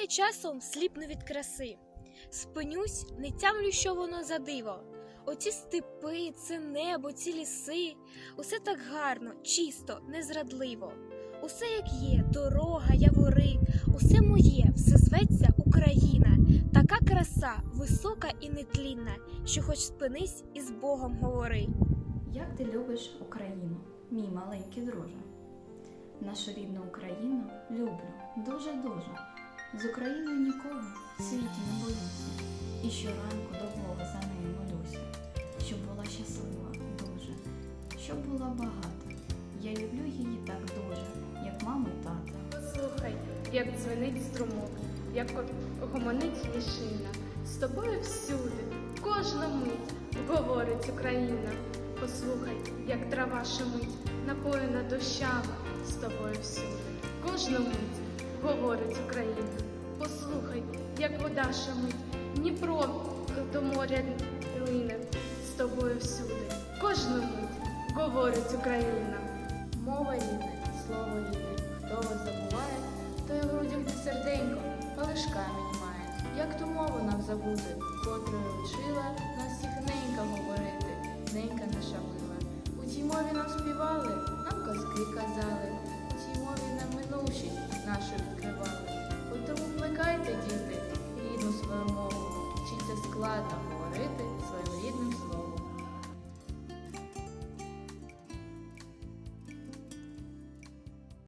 я часом сліпну від краси. Спинюсь, не тямлю, що воно за диво. Оці степи, це небо, ці ліси, усе так гарно, чисто, незрадливо. Усе як є, дорога, явори, усе моє, все зветься Україна. Така краса, висока і нетлінна, що хоч спинись і з Богом говори. Як ти любиш Україну, мій маленький друже? Нашу рідну Україну люблю дуже-дуже. З Україною нікого в світі не боюся. І щоранку до Бога за нею молюся, щоб була щаслива дуже, щоб була багата. Я люблю її так дуже, як маму і тата. Послухай, як дзвенить струмок, як гомонить лішина. З тобою всюди, кожна мить говорить Україна. Послухай, як трава шумить, напоєна дощами, з тобою всюди, кожну мить говорить Україна. Послухай, як вода шумить, Дніпро до моря лине, з тобою всюди, кожну мить говорить Україна. Мова рідна, слово рідне, хто вас забуває, той грудях не серденько, а лиш камінь має. Як ту мову нам забути, котрою вчила нас всіх ненька говорити, складно говорити своїм.